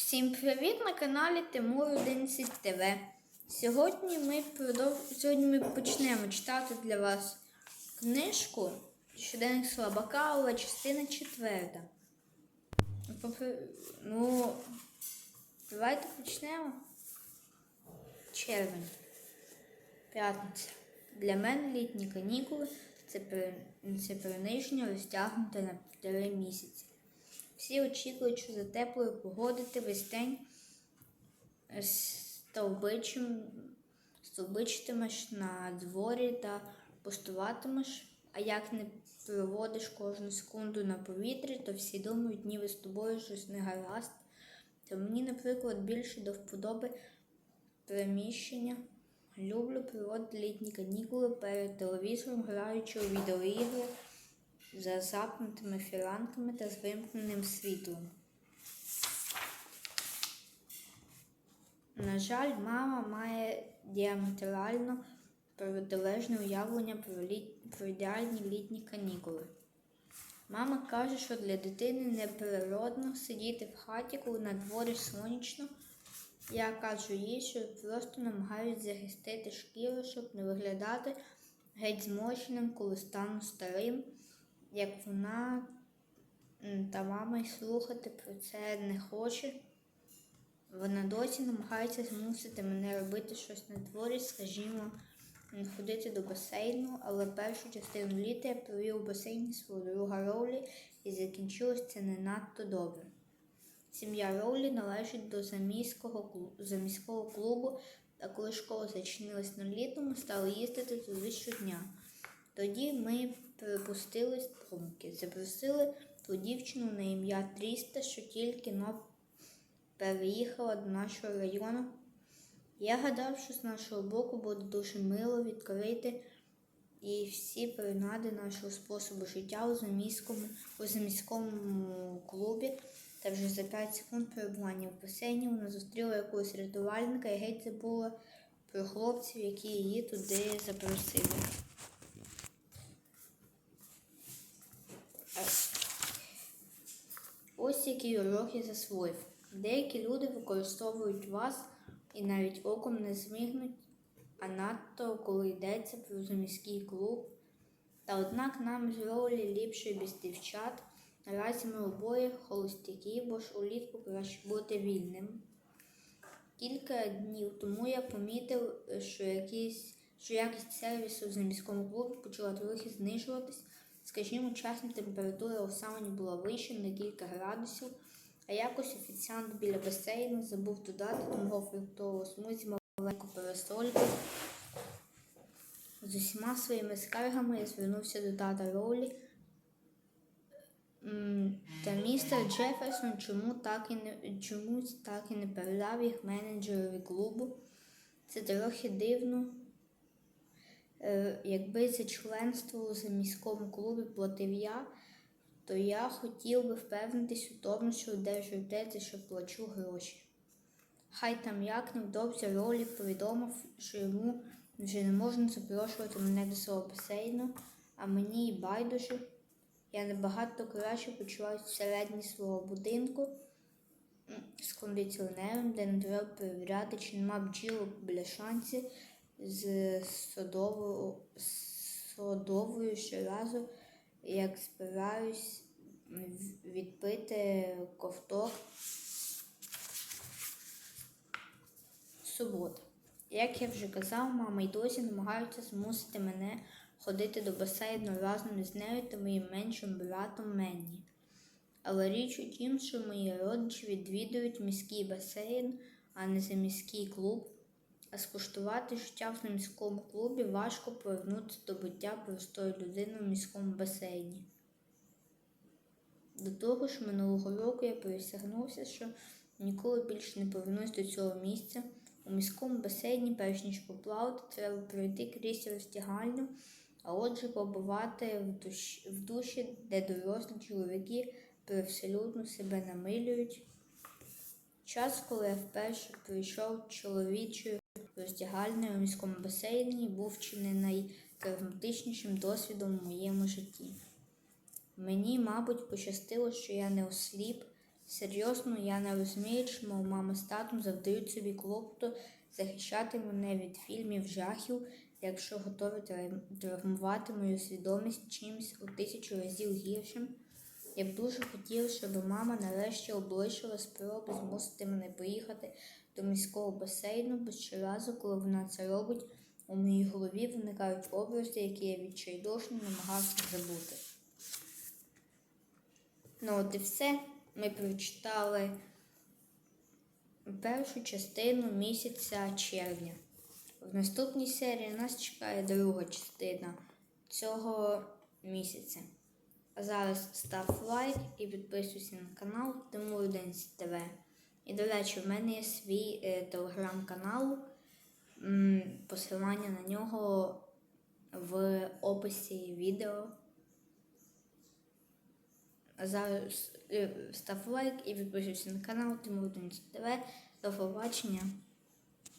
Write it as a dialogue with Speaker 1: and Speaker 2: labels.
Speaker 1: Всім привіт на каналі Тимур 11 ТВ. Сьогодні ми продов... Сьогодні ми почнемо читати для вас книжку Щоденник слабака, але частина четверта. Попри- Ну, давайте почнемо. Червень. П'ятниця. Для мене літні канікули це приниження розтягнуте на півтори місяці. Всі очікують, що за теплої погоди ти весь день стовбичим, стовбичитимеш на дворі та постуватимеш, а як не проводиш кожну секунду на повітрі, то всі думають, ніби з тобою щось не гаразд. То мені, наприклад, більше до вподоби приміщення. Люблю проводити літні канікули перед телевізором, граючи у відеоігри за запнутими фіранками та з вимкненим світлом. На жаль, мама має діаметрально протилежне уявлення про, літ... про ідеальні літні канікули. Мама каже, що для дитини неприродно сидіти в хаті, коли на дворі сонячно. Я кажу їй, що просто намагаюсь захистити шкіру, щоб не виглядати геть зморщеним, коли стану старим, як вона та мама й слухати про це не хоче. Вона досі намагається змусити мене робити щось на дворі, скажімо, ходити до басейну, але першу частину літа я провів у басейні свого друга Роулі і закінчилось це не надто добре. Сім'я Роулі належить до заміського, клубу, та коли школа зачинилась на літому, стали їздити туди щодня. Тоді ми припустили струмки, запросили ту дівчину на ім'я Тріста, що тільки но переїхала до нашого району. Я гадав, що з нашого боку буде дуже мило відкрити і всі принади нашого способу життя у заміському, у заміському клубі. Та вже за 5 секунд перебування в басейні вона зустріла якогось рятувальника і геть забула про хлопців, які її туди запросили. Ось який урок я засвоїв. Деякі люди використовують вас і навіть оком не змигнуть, а надто коли йдеться про заміський клуб. Та однак нам з ролі ліпше без дівчат. Наразі ми обоє холостяки, бо ж улітку краще бути вільним. Кілька днів тому я помітив, що, якісь, що якість сервісу в заміському клубі почала трохи знижуватись. Скажімо, часом температура у сауні була вища на кілька градусів, а якось офіціант біля басейну забув додати до мого фруктового смузі маленьку парасольку. З усіма своїми скаргами я звернувся до тата Роулі. Та містер Джеферсон чому так і не чомусь так і не передав їх менеджерові клубу. Це трохи дивно. Е, Якби за членство у заміському клубі платив я, то я хотів би впевнитись у тому, що одержую те, за що плачу гроші. Хай там як невдовзі Ролі повідомив, що йому вже не можна запрошувати мене до свого басейну, а мені і байдуже. Я набагато краще почуваюся всередині свого будинку з кондиціонером, де не треба перевіряти, чи нема бджілок біля шанці з садовою, садовою щоразу, як збираюсь відпити ковток. Субота. Як я вже казав, мама й досі намагаються змусити мене ходити до басейну разом із нею та моїм меншим братом Менні. Але річ у тім, що мої родичі відвідують міський басейн, а не за міський клуб. А скуштувати життя в міському клубі важко повернутися до буття простої людини в міському басейні. До того ж, минулого року я присягнувся, що ніколи більше не повернусь до цього місця. У міському басейні, перш ніж поплавати, треба пройти крізь розтягальню, а отже побувати в душі, в душі, де дорослі чоловіки привселюдно себе намилюють. Час, коли я вперше прийшов чоловічою роздягальною у міському басейні, був чи не найкарматичнішим досвідом у моєму житті. Мені, мабуть, пощастило, що я не осліп Серйозно, я не розумію, чому мама з татом завдають собі клопоту захищати мене від фільмів жахів, якщо готові травм- травмувати мою свідомість чимось у тисячу разів гіршим. Я б дуже хотів, щоб мама нарешті облишила спроби змусити мене поїхати до міського басейну, бо щоразу, коли вона це робить, у моїй голові виникають образи, які я відчайдушно намагався забути. Ну, от і все. Ми прочитали першу частину місяця червня. В наступній серії нас чекає друга частина цього місяця. Зараз став лайк і підписуйся на канал Тимур Денс ТВ. І, до речі, в мене є свій е, телеграм-канал. Посилання на нього в описі відео. А зараз е, став лайк і підписуйся на канал Тимур Денис ТВ. До побачення.